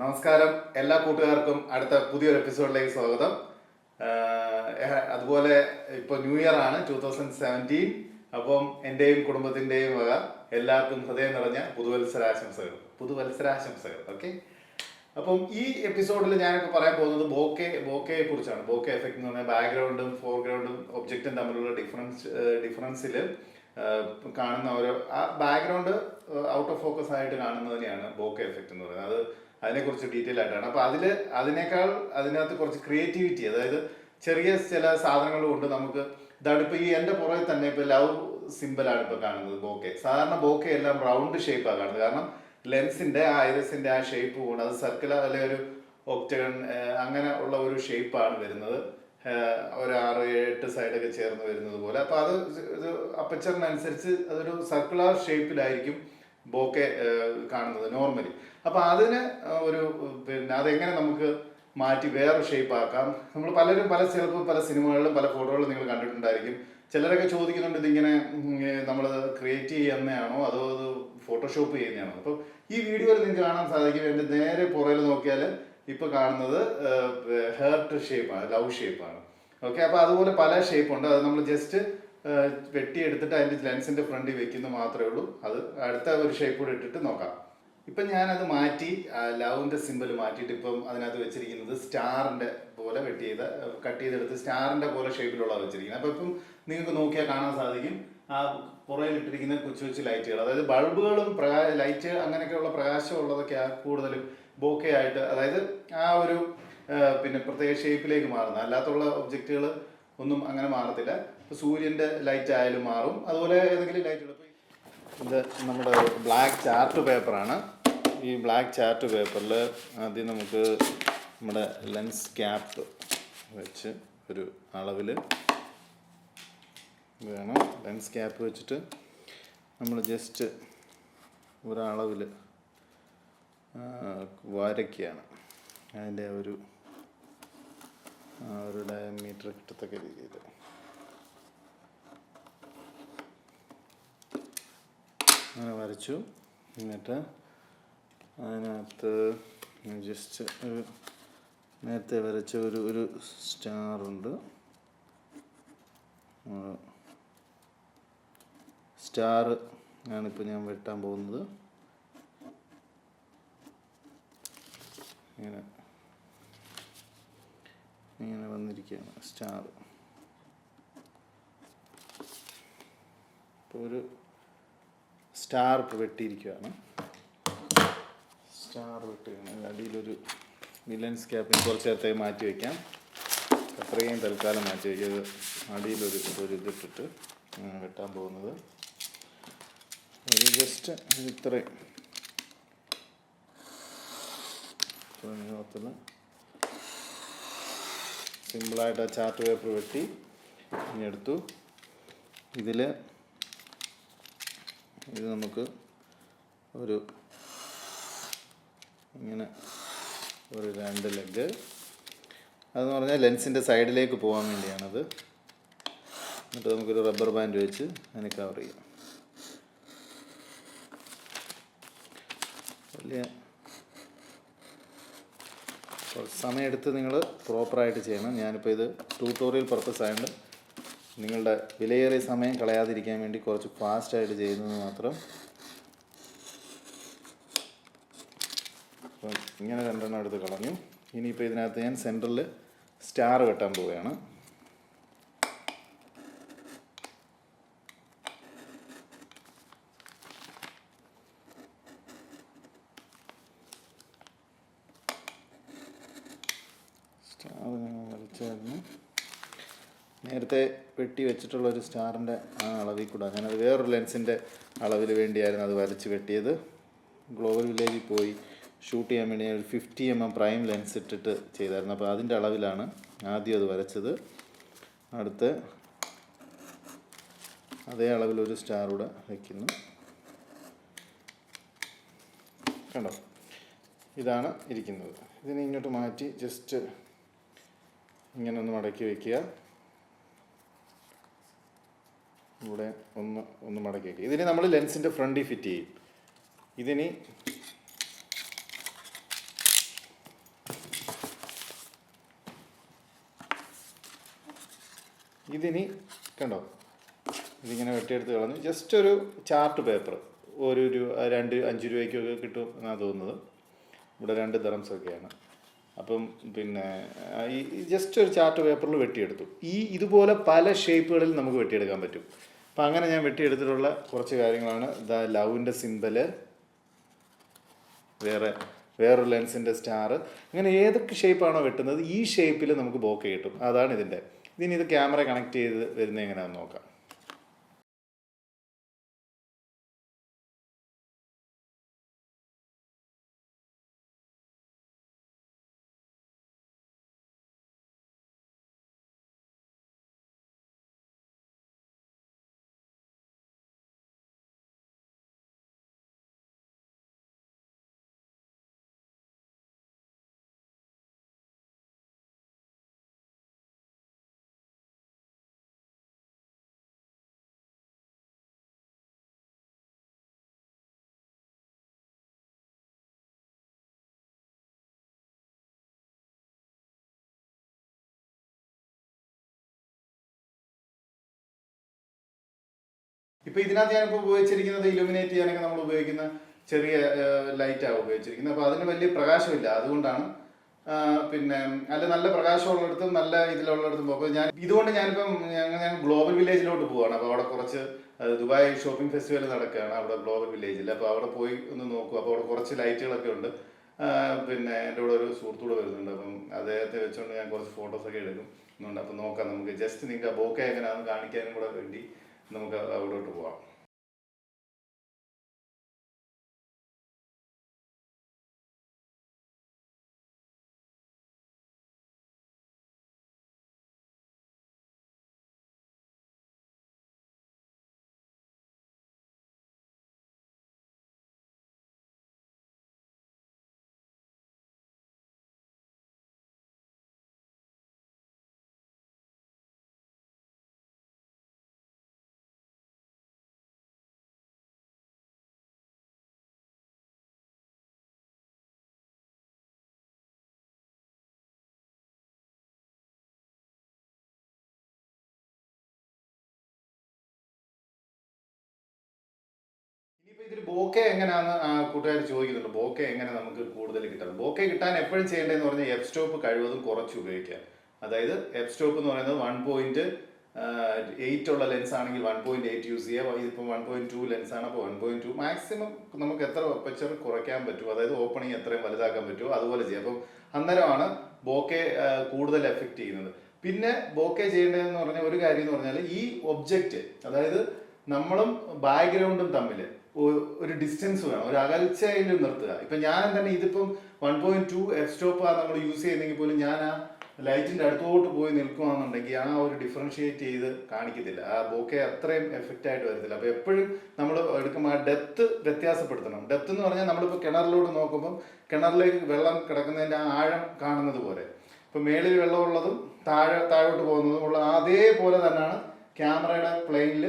നമസ്കാരം. എല്ലാ കൂട്ടുകാർക്കും അടുത്ത പുതിയൊരു എപ്പിസോഡിലേക്ക് സ്വാഗതം. അതുപോലെ ഇപ്പോൾ ന്യൂ ഇയർ ആണ് ടൂ തൗസൻഡ് സെവന്റീൻ. അപ്പം എന്റെയും കുടുംബത്തിന്റെയും വക എല്ലാവർക്കും ഹൃദയം നിറഞ്ഞ പുതുവത്സരാശംസകൾ. പുതുവത്സരാശംസകൾ ഓക്കെ? അപ്പം ഈ എപ്പിസോഡിൽ ഞാനൊക്കെ പറയാൻ പോകുന്നത് ബോക്കെ ബോക്കയെ കുറിച്ചാണ്. ബോക്കെ എഫക്റ്റ് എന്ന് പറഞ്ഞാൽ ബാക്ക്ഗ്രൗണ്ടും ഫോർഗ്രൗണ്ടും ഒബ്ജക്റ്റും തമ്മിലുള്ള ഡിഫറൻസ് ഡിഫറൻസിൽ കാണുന്ന ഓരോ ആ ബാക്ക്ഗ്രൗണ്ട് ഔട്ട് ഓഫ് ഫോക്കസ് ആയിട്ട് കാണുന്നതിനെയാണ് ബോക്കെ എഫക്റ്റ് എന്ന് പറയുന്നത്. അത് അതിനെക്കുറിച്ച് ഡീറ്റെയിൽ ആയിട്ടാണ്. അപ്പോൾ അതിൽ അതിനേക്കാൾ അതിനകത്ത് കുറച്ച് ക്രിയേറ്റിവിറ്റി അതായത് ചെറിയ ചില സാധനങ്ങൾ കൊണ്ട് നമുക്ക് ഇതാണ് ഇപ്പോൾ ഈ എന്റെ പുറകെ തന്നെ ഇപ്പോൾ ലവ് സിമ്പിളാണ് ഇപ്പോൾ കാണുന്നത് ബോക്കെ. സാധാരണ ബോക്കെ എല്ലാം റൗണ്ട് ഷേപ്പാണ് കാണുന്നത്. കാരണം ലെൻസിന്റെ ആ ഐറിസിന്റെ ആ ഷേപ്പ് കൊണ്ട് അത് സർക്കുലർ അല്ലെ ഒരു ഒക്ടഗൺ അങ്ങനെ ഉള്ള ഒരു ഷേപ്പാണ് വരുന്നത്. ഒരു ആറ് എട്ട് സൈഡൊക്കെ ചേർന്ന് വരുന്നത് പോലെ. അപ്പോൾ അത് ഇത് അപ്പച്ചറിനനുസരിച്ച് അതൊരു സർക്കുലർ ഷേപ്പിലായിരിക്കും ബോക്കെ കാണുന്നത് നോർമലി അപ്പോൾ അതിന് ഒരു പിന്നെ അതെങ്ങനെ നമുക്ക് മാറ്റി വേറൊരു ഷേപ്പ് ആക്കാം? നമ്മൾ പലരും പല ചിലപ്പോൾ പല സിനിമകളിലും പല ഫോട്ടോകളിലും നിങ്ങൾ കണ്ടിട്ടുണ്ടായിരിക്കും. ചിലരൊക്കെ ചോദിക്കുന്നുണ്ട് ഇതിങ്ങനെ നമ്മൾ ക്രിയേറ്റ് ചെയ്യുന്നതാണോ അതോ അത് ഫോട്ടോഷോപ്പ് ചെയ്യുന്നതാണോ? അപ്പോൾ ഈ വീഡിയോയിൽ നിങ്ങൾക്ക് കാണാൻ സാധിക്കും. എന്റെ നേരെ പുറകിൽ നോക്കിയാൽ ഇപ്പോൾ കാണുന്നത് ഹേർട്ട് ഷേപ്പാണ് ലവ് ഷേപ്പാണ് ഓക്കെ അപ്പോൾ അതുപോലെ പല ഷേപ്പ് ഉണ്ട്. അത് നമ്മൾ ജസ്റ്റ് വെട്ടിയെടുത്തിട്ട് അതിന്റെ ലെൻസിന്റെ ഫ്രണ്ടിൽ വെക്കുന്ന മാത്രമേ ഉള്ളൂ. അത് അടുത്ത ഒരു ഷേപ്പ് കൂടെ ഇട്ടിട്ട് നോക്കാം. ഇപ്പം ഞാനത് മാറ്റി ലവിന്റെ സിമ്പിൾ മാറ്റിയിട്ട് ഇപ്പം അതിനകത്ത് വെച്ചിരിക്കുന്നത് സ്റ്റാറിന്റെ പോലെ വെട്ടി ചെയ്ത കട്ട് ചെയ്തെടുത്ത് സ്റ്റാറിന്റെ പോലെ ഷേപ്പിലുള്ള വെച്ചിരിക്കുന്നത്. അപ്പോൾ ഇപ്പം നിങ്ങൾക്ക് നോക്കിയാൽ കാണാൻ സാധിക്കും ആ പുറയിൽ ഇട്ടിരിക്കുന്ന കൊച്ചു കൊച്ചു ലൈറ്റുകൾ അതായത് ബൾബുകളും പ്രകാശ ലൈറ്റ് അങ്ങനെയൊക്കെയുള്ള പ്രകാശമുള്ളതൊക്കെ കൂടുതലും ബോക്കെ ആയിട്ട് അതായത് ആ ഒരു പിന്നെ പ്രത്യേക ഷേപ്പിലേക്ക് മാറുന്നത് അല്ലാത്തുള്ള ഒബ്ജക്റ്റുകൾ ഒന്നും അങ്ങനെ മാറത്തില്ല. ഇപ്പോൾ സൂര്യന്റെ ലൈറ്റ് ആയാലും മാറും. അതുപോലെ ഏതെങ്കിലും ലൈറ്റുകൾ ഇത് നമ്മുടെ ബ്ലാക്ക് ചാർട്ട് പേപ്പറാണ് ഈ ബ്ലാക്ക് ചാർട്ട് പേപ്പറിൽ ആദ്യം നമുക്ക് നമ്മുടെ ലെൻസ് ക്യാപ്പ് വെച്ച് ഒരു അളവിൽ വേണം. ലെൻസ് ക്യാപ്പ് വെച്ചിട്ട് നമ്മൾ ജസ്റ്റ് ഒരളവിൽ വരയ്ക്കുകയാണ്. അതിന്റെ ഒരു ഒരു ഡയമീറ്റർ കിട്ടത്തക്ക രീതിയിൽ. അങ്ങനെ വരച്ചു. എന്നിട്ട് അതിനകത്ത് ജസ്റ്റ് ഒരു നേരത്തെ വരച്ച ഒരു ഒരു സ്റ്റാറുണ്ട് സ്റ്റാർ ആണിപ്പോൾ ഞാൻ വെട്ടാൻ പോകുന്നത്. ഇങ്ങനെ. ഇങ്ങനെ വന്നിരിക്കുകയാണ് സ്റ്റാർ ഇപ്പോൾ ഒരു സ്റ്റാർ വെട്ടിയിരിക്കുകയാണ്. സ്റ്റാർ വിട്ട് അടിയിലൊരു മില്ലൻസ് ക്യാപ്പിന് കുറച്ച് നേരത്തേക്ക് മാറ്റി വയ്ക്കാം അത്രയും തൽക്കാലം മാറ്റി വയ്ക്കുക അടിയിലൊരു ഒരു ഇതിട്ടിട്ട് വെട്ടാൻ പോകുന്നത്. ജസ്റ്റ് ഇത്രയും. സിമ്പിളായിട്ട് ആ ചാർട്ട് പേപ്പർ വെട്ടി ഇനി എടുത്തു. ഇതിൽ ഇത് നമുക്ക് ഒരു ഇങ്ങനെ ഒരു രണ്ട് ലെഗ് അതെന്ന് പറഞ്ഞാൽ ലെൻസിന്റെ സൈഡിലേക്ക് പോകാൻ വേണ്ടിയാണത്. എന്നിട്ട് നമുക്കൊരു റബ്ബർ ബാൻഡ് വെച്ച് അതിനെ കവർ ചെയ്യാം. വലിയ സമയമെടുത്ത് നിങ്ങൾ പ്രോപ്പറായിട്ട് ചെയ്യണം. ഞാനിപ്പോൾ ഇത് ട്യൂട്ടോറിയൽ പർപ്പസ് ആയതുകൊണ്ട് നിങ്ങളുടെ വിലയേറിയ സമയം കളയാതിരിക്കാൻ വേണ്ടി കുറച്ച് ഫാസ്റ്റായിട്ട് ചെയ്യുന്നത് മാത്രം അപ്പം ഇങ്ങനെ രണ്ടെണ്ണം എടുത്ത് കളഞ്ഞു. ഇനിയിപ്പോൾ ഇതിനകത്ത് ഞാൻ സെന്ററിൽ സ്റ്റാർ വെട്ടാൻ പോവുകയാണ്. സ്റ്റാർ നേരത്തെ വെട്ടി വെച്ചിട്ടുള്ള ഒരു സ്റ്റാറിന്റെ ആ അളവിൽ കൂടെ. ഞാനത് വേറൊരു ലെൻസിന്റെ അളവിൽ വേണ്ടിയായിരുന്നു അത് വരച്ച് വെട്ടിയത്. ഗ്ലോബൽ വില്ലേജിൽ പോയി. ഷൂട്ട് ചെയ്യാൻ വേണ്ടി ഞാൻ ഒരു fifty M M prime lens ഇട്ടിട്ട് ചെയ്തായിരുന്നു. അപ്പോൾ അതിന്റെ അളവിലാണ് ആദ്യം അത് വരച്ചത്. അടുത്ത് അതേ അളവിലൊരു സ്റ്റാർ കൂടെ വയ്ക്കുന്നു കണ്ടോ? ഇതാണ് ഇരിക്കുന്നത്. ഇതിനെ ഇങ്ങോട്ട് മാറ്റി ജസ്റ്റ് ഇങ്ങനെ ഒന്ന് മടക്കി വയ്ക്കുക ഇവിടെ ഒന്ന് ഒന്ന് മടക്കി വയ്ക്കുക ഇതിനെ നമ്മൾ ലെൻസിന്റെ ഫ്രണ്ടിൽ ഫിറ്റ് ചെയ്യും. ഇതിനി ഇതിനി കണ്ടോ? ഇതിങ്ങനെ വെട്ടിയെടുത്ത് കളഞ്ഞു ജസ്റ്റ് ഒരു ചാർട്ട് പേപ്പർ ഒരു രൂപ രണ്ട് അഞ്ച് രൂപയ്ക്കൊക്കെ കിട്ടും എന്നാണ് തോന്നുന്നത്. ഇവിടെ രണ്ട് ദറംസ് ഒക്കെയാണ്. അപ്പം പിന്നെ ഈ ജസ്റ്റ് ഒരു ചാർട്ട് പേപ്പറിൽ വെട്ടിയെടുത്തു. ഈ ഇതുപോലെ പല ഷേപ്പുകളിൽ നമുക്ക് വെട്ടിയെടുക്കാൻ പറ്റും. അപ്പം അങ്ങനെ ഞാൻ വെട്ടിയെടുത്തിട്ടുള്ള കുറച്ച് കാര്യങ്ങളാണ്. ദ ലവിന്റെ സിമ്പൽ വേറെ വേറൊരു ലെൻസിന്റെ സ്റ്റാർ അങ്ങനെ ഏതൊക്കെ ഷേപ്പാണോ വെട്ടുന്നത് ഈ ഷേപ്പിൽ നമുക്ക് ബോക്കെ കിട്ടും. അതാണ് ഇതിന്റെ ഇതിന് ഇത് ക്യാമറ കണക്ട് ചെയ്ത് വരുന്നത് എങ്ങനെയാണെന്ന് നോക്കാം. ഇപ്പൊ ഇതിനകത്ത് ഞാനിപ്പോൾ ഉപയോഗിച്ചിരിക്കുന്നത് ഇലുമിനേറ്റ് ചെയ്യാനൊക്കെ നമ്മൾ ഉപയോഗിക്കുന്ന ചെറിയ ലൈറ്റ് ലൈറ്റാണ് ഉപയോഗിച്ചിരിക്കുന്നത്. അപ്പോൾ അതിന് വലിയ പ്രകാശമില്ല. അതുകൊണ്ടാണ് പിന്നെ അല്ല നല്ല പ്രകാശമുള്ളിടത്തും നല്ല ഇതിലുള്ളിടത്തും പോകും. അപ്പോൾ ഞാൻ ഇതുകൊണ്ട് ഞാനിപ്പം ഞങ്ങൾ ഞാൻ ഗ്ലോബൽ വില്ലേജിലോട്ട് പോവാണ്. അപ്പോൾ അവിടെ കുറച്ച് ദുബായ് ഷോപ്പിംഗ് ഫെസ്റ്റിവൽ നടക്കുകയാണ്. അവിടെ ഗ്ലോബൽ വില്ലേജിൽ അപ്പോൾ അവിടെ പോയി ഒന്ന് നോക്കും. അപ്പോൾ അവിടെ കുറച്ച് ലൈറ്റുകളൊക്കെ ഉണ്ട്. പിന്നെ എന്റെ കൂടെ ഒരു സുഹൃത്തൂടെ വരുന്നുണ്ട്. അപ്പം അദ്ദേഹത്തെ വെച്ചുകൊണ്ട് ഞാൻ കുറച്ച് ഫോട്ടോസൊക്കെ എടുക്കും. എന്നുണ്ട് അപ്പോൾ നോക്കാം നമുക്ക്. ജസ്റ്റ് നിങ്ങൾക്ക് ബോക്കെ എങ്ങനെയാണെന്ന് കാണിക്കാനും കൂടെ വേണ്ടി നമുക്ക് അവിടോട്ട് പോവാം. ഇതിൽ ബോക്കെ എങ്ങനെയാന്ന് കൂട്ടുകാർ ചോദിക്കുന്നുണ്ട്. ബോക്കെ എങ്ങനെ നമുക്ക് കൂടുതൽ കിട്ടണം ബോക്കെ കിട്ടാൻ എപ്പോഴും ചെയ്യേണ്ടതെന്ന് പറഞ്ഞാൽ എഫ് സ്റ്റോപ്പ് കഴിവതും കുറച്ച് ഉപയോഗിക്കുക. അതായത് എഫ് സ്റ്റോപ്പ് എന്ന് പറയുന്നത് വൺ പോയിന്റ് എയ്റ്റ് ഉള്ള ലെൻസ് ആണെങ്കിൽ വൺ പോയിന്റ് എയ്റ്റ് യൂസ് ചെയ്യുക. ഇതിപ്പോൾ വൺ പോയിന്റ് ടു ലെൻസ് ആണ്. അപ്പോൾ വൺ പോയിന്റ് ടു മാക്സിമം നമുക്ക് എത്ര അപ്പച്ചർ കുറയ്ക്കാൻ പറ്റുമോ അതായത് ഓപ്പണിങ് എത്രയും വലുതാക്കാൻ പറ്റുമോ? അതുപോലെ ചെയ്യാം. അപ്പം അന്നേരമാണ് ബോക്കെ കൂടുതൽ എഫക്റ്റ് ചെയ്യുന്നത്. പിന്നെ ബോക്കെ ചെയ്യേണ്ടതെന്ന് പറഞ്ഞാൽ ഒരു കാര്യം എന്ന് പറഞ്ഞാൽ ഈ ഒബ്ജക്റ്റ് അതായത് നമ്മളും ബാക്ക്ഗ്രൗണ്ടും തമ്മിൽ ഒരു ഡിസ്റ്റൻസ് വേണം ഒരു അകൽച്ചയിൽ നിർത്തുക. ഇപ്പൊ ഞാൻ തന്നെ ഇതിപ്പം one point two F stop നമ്മൾ യൂസ് ചെയ്യുന്നെങ്കിൽ പോലും ഞാൻ ആ ലൈറ്റിന്റെ അടുത്തോട്ട് പോയി നിൽക്കുകയാണെന്നുണ്ടെങ്കിൽ ആ ഒരു ഡിഫറൻഷിയേറ്റ് ചെയ്ത് കാണിക്കത്തില്ല. ആ ബോക്കെ അത്രയും എഫക്റ്റ് ആയിട്ട് വരത്തില്ല. അപ്പൊ എപ്പോഴും നമ്മൾ എടുക്കുമ്പോൾ ആ ഡെപ്ത് വ്യത്യാസപ്പെടുത്തണം. ഡെപ്ത് എന്ന് പറഞ്ഞാൽ നമ്മളിപ്പോൾ കിണറിലോട്ട് നോക്കുമ്പോൾ കിണറിലേക്ക് വെള്ളം കിടക്കുന്നതിന്റെ ആ ആഴം കാണുന്നത് പോലെ. ഇപ്പൊ മേളിൽ വെള്ളമുള്ളതും താഴെ താഴോട്ട് പോകുന്നതും ഉള്ള അതേപോലെ തന്നെയാണ് ക്യാമറയുടെ പ്ലെയിനിൽ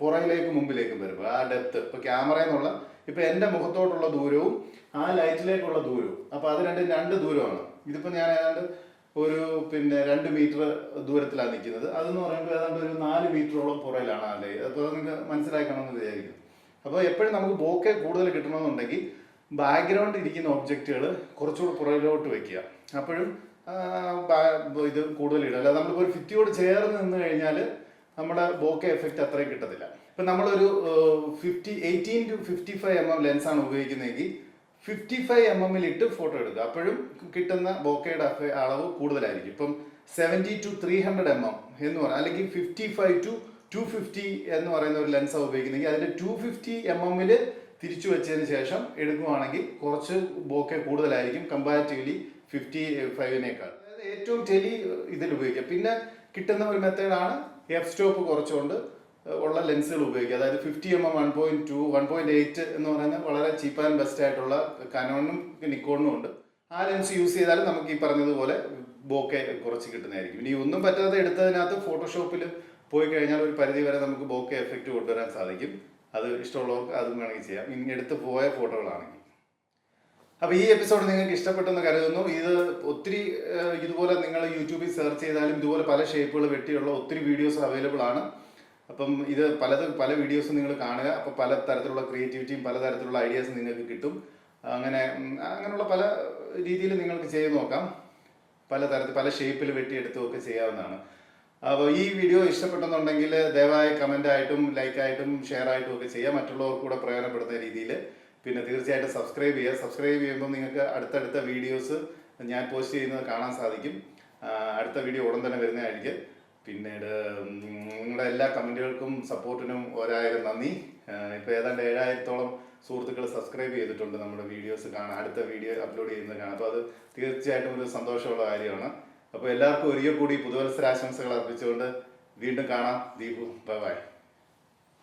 പുറകിലേക്ക് മുമ്പിലേക്കും വരുമ്പോൾ ആ ഡെപ്ത് ഇപ്പൊ ക്യാമറയിൽ നിന്നുള്ള ഇപ്പൊ എന്റെ മുഖത്തോട്ടുള്ള ദൂരവും ആ ലൈറ്റിലേക്കുള്ള ദൂരവും. അപ്പൊ അത് രണ്ടും രണ്ട് ദൂരമാണ്. ഇതിപ്പോ ഞാൻ ഏതാണ്ട് ഒരു പിന്നെ രണ്ട് മീറ്റർ ദൂരത്തിലാണ് നിൽക്കുന്നത്. അതെന്ന് പറയുമ്പോൾ ഏതാണ്ട് ഒരു നാല് മീറ്ററോളം പുറയിലാണ് ആ ലൈറ്റ് അപ്പോൾ നിങ്ങൾക്ക് മനസ്സിലാക്കണമെന്ന് വിചാരിക്കുന്നു. അപ്പോൾ എപ്പോഴും നമുക്ക് ബോക്കെ കൂടുതൽ കിട്ടണമെന്നുണ്ടെങ്കിൽ ബാക്ക്ഗ്രൗണ്ട് ഇരിക്കുന്ന ഒബ്ജക്റ്റുകൾ കുറച്ചുകൂടി പുറകിലോട്ട് വെക്കുക. അപ്പോഴും ഇത് കൂടുതൽ ഇടുക. അല്ലാതെ നമ്മളിപ്പോൾ ഒരു ഫിറ്റിയോട് ചേർന്ന് നിന്ന് കഴിഞ്ഞാൽ നമ്മുടെ ബോക്കെ എഫക്റ്റ് അത്രയും കിട്ടത്തില്ല. ഇപ്പം നമ്മളൊരു fifty eighteen to fifty five M M ലെൻസാണ് ഉപയോഗിക്കുന്നതെങ്കിൽ ഫിഫ്റ്റി ഫൈവ് എം എമ്മിൽ ഇട്ട് ഫോട്ടോ എടുക്കുക. അപ്പോഴും കിട്ടുന്ന ബോക്കയുടെ അളവ് കൂടുതലായിരിക്കും. ഇപ്പം seventy to three hundred M M എന്ന് പറയാം അല്ലെങ്കിൽ fifty five to two fifty എന്ന് പറയുന്ന ഒരു ലെൻസാണ് ഉപയോഗിക്കുന്നെങ്കിൽ അതിന്റെ ടു ഫിഫ്റ്റി എം എമ്മിൽ തിരിച്ചു വെച്ചതിന് ശേഷം എടുക്കുകയാണെങ്കിൽ കുറച്ച് ബോക്കെ കൂടുതലായിരിക്കും കമ്പാരിറ്റീവ്ലി ഫിഫ്റ്റി ഫൈവിനേക്കാൾ അതായത് ഏറ്റവും ടെലി ഇതിൽ ഉപയോഗിക്കുക. പിന്നെ കിട്ടുന്ന ഒരു മെത്തേഡാണ് എഫ് സ്റ്റോപ്പ് കുറച്ചുകൊണ്ട് ഉള്ള ലെൻസുകൾ ഉപയോഗിക്കുക. അതായത് fifty M M one point two one point eight എന്ന് പറയുന്ന വളരെ ചീപ്പ് ആൻഡ് ബെസ്റ്റ് ആയിട്ടുള്ള കനോണും നിക്കോണും ഉണ്ട്. ആ ലെൻസ് യൂസ് ചെയ്താൽ നമുക്ക് ഈ പറഞ്ഞതുപോലെ ബോക്കെ കുറച്ച് കിട്ടുന്നതായിരിക്കും. ഇനി ഒന്നും പറ്റാതെ എടുത്തതിനകത്ത് ഫോട്ടോഷോപ്പിൽ പോയി കഴിഞ്ഞാൽ ഒരു പരിധി വരെ നമുക്ക് ബോക്കെ എഫക്റ്റ് കൊണ്ടുവരാൻ സാധിക്കും. അത് ഇഷ്ടമുള്ളവർക്ക് അതും വേണമെങ്കിൽ ചെയ്യാം. ഇനി എടുത്ത് പോയ ഫോട്ടോകളാണെങ്കിൽ അപ്പോൾ ഈ എപ്പിസോഡ് നിങ്ങൾക്ക് ഇഷ്ടപ്പെട്ടെന്ന് കരുതുന്നു. ഇത് ഒത്തിരി ഇതുപോലെ നിങ്ങൾ യൂട്യൂബിൽ സെർച്ച് ചെയ്താലും ഇതുപോലെ പല ഷേപ്പുകൾ വെട്ടിയുള്ള ഒത്തിരി വീഡിയോസ് അവൈലബിൾ ആണ്. അപ്പം ഇത് പലത് പല വീഡിയോസും നിങ്ങൾ കാണുക. അപ്പോൾ പല തരത്തിലുള്ള ക്രിയേറ്റിവിറ്റിയും പല തരത്തിലുള്ള ഐഡിയാസും നിങ്ങൾക്ക് കിട്ടും. അങ്ങനെ അങ്ങനെയുള്ള പല രീതിയിൽ നിങ്ങൾക്ക് ചെയ്ത് നോക്കാം. പല തരത്തിൽ പല ഷേപ്പിൽ വെട്ടിയെടുത്തുമൊക്കെ ചെയ്യാവുന്നതാണ്. അപ്പോൾ ഈ വീഡിയോ ഇഷ്ടപ്പെട്ടെന്നുണ്ടെങ്കിൽ ദയവായി കമന്റ് ആയിട്ടും ലൈക്ക് ആയിട്ടും ഷെയർ ആയിട്ടും ഒക്കെ ചെയ്യുക മറ്റുള്ളവർക്ക് കൂടെ പ്രയോജനപ്പെടുന്ന രീതിയിൽ പിന്നെ തീർച്ചയായിട്ടും സബ്സ്ക്രൈബ് ചെയ്യുക. സബ്സ്ക്രൈബ് ചെയ്യുമ്പോൾ നിങ്ങൾക്ക് അടുത്തടുത്ത വീഡിയോസ് ഞാൻ പോസ്റ്റ് ചെയ്യുന്നത് കാണാൻ സാധിക്കും. അടുത്ത വീഡിയോ ഉടൻ തന്നെ വരുന്നതായിരിക്കും. പിന്നീട് നിങ്ങളുടെ എല്ലാ കമന്റുകൾക്കും സപ്പോർട്ടിനും ഒരായിരം നന്ദി. ഇപ്പോൾ ഏതാണ്ട് ഏഴായിരത്തോളം സുഹൃത്തുക്കൾ സബ്സ്ക്രൈബ് ചെയ്തിട്ടുണ്ട് നമ്മുടെ വീഡിയോസ് കാണാൻ അടുത്ത വീഡിയോ അപ്ലോഡ് ചെയ്യുന്നത് കാണാം അപ്പോൾ അത് തീർച്ചയായിട്ടും ഒരു സന്തോഷമുള്ള കാര്യമാണ്. അപ്പോൾ എല്ലാവർക്കും ഒരിക്കൽ കൂടി പുതുവത്സരാശംസകൾ അർപ്പിച്ചുകൊണ്ട് വീണ്ടും കാണാം. Deepu bye bye